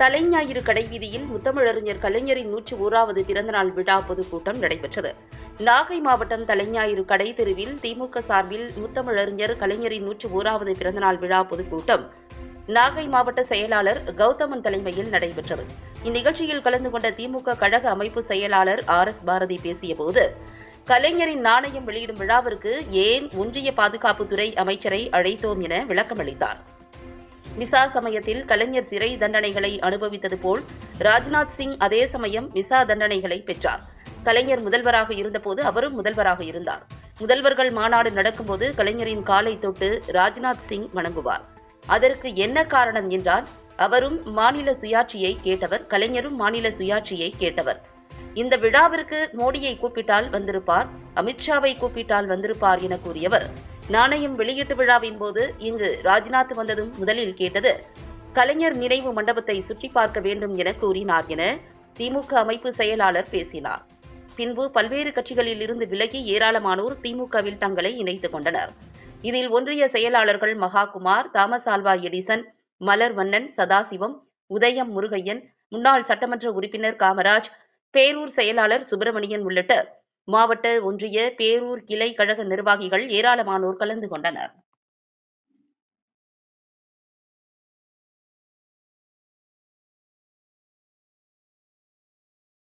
தலைஞாயிறு கடைவீதியில் முத்தமிழறிஞர் கலைஞரின் நூற்றி ஓராவது பிறந்தநாள் விழா பொதுக்கூட்டம் நடைபெற்றது. நாகை மாவட்டம் தலைஞாயிறு கடை தெருவில் திமுக சார்பில் முத்தமிழறிஞர் கலைஞரின் நூற்றி ஓராவது பிறந்தநாள் விழா பொதுக்கூட்டம் நாகை மாவட்ட செயலாளர் கௌதமன் தலைமையில் நடைபெற்றது. இந்நிகழ்ச்சியில் கலந்து கொண்ட திமுக கழக அமைப்பு செயலாளர் ஆர் எஸ் பாரதி பேசியபோது கலைஞரின் நாணயம் வெளியிடும் விழாவிற்கு ஏன் ஒன்றிய பாதுகாப்புத்துறை அமைச்சரை அழைத்தோம் என விளக்கமளித்தார். மிசா சமயத்தில் கலைஞர் சிறை தண்டனைகளை அனுபவித்தது போல் ராஜ்நாத் சிங் அதே சமயம் மிசா தண்டனைகளை பெற்றார். கலைஞர் முதல்வராக இருந்தபோது அவரும் முதல்வராக இருந்தார். முதல்வர்கள் மாநாடு நடக்கும்போது கலைஞரின் காலை தொட்டு ராஜ்நாத் சிங் வணங்குவார். அதற்கு என்ன காரணம் என்றால் அவரும் மாநில சுயாட்சியை கேட்டவர் கலைஞரும் மாநில சுயாட்சியை கேட்டவர். இந்த விழாவிற்கு மோடியை கூப்பிட்டால் வந்திருப்பார் அமித்ஷாவை கூப்பிட்டால் வந்திருப்பார் என கூறியவர். நாணயம் வெளியீட்டு விழாவின் போது இங்கு ராஜ்நாத் வந்ததும் முதலில் கேட்டது. கலைஞர் நினைவு மண்டபத்தை சுற்றி பார்க்க வேண்டும் என கூறினார் என திமுக அமைப்பு செயலாளர் பேசினார். பின்பு பல்வேறு கட்சிகளில் இருந்து விலகி ஏராளமானோர் திமுகவில் தங்களை இணைத்துக் கொண்டனர். இதில் ஒன்றிய செயலாளர்கள் Mahakumar Thomas Alva Edison Malarvannan Sadasivam Udhayam Murugaiyan முன்னாள் சட்டமன்ற உறுப்பினர் காமராஜ் பேரூர் செயலாளர் சுப்பிரமணியன் உள்ளிட்ட மாவட்ட ஒன்றிய பேரூர் கிளை கழக நிர்வாகிகள் ஏராளமானோர் கலந்து கொண்டனர்.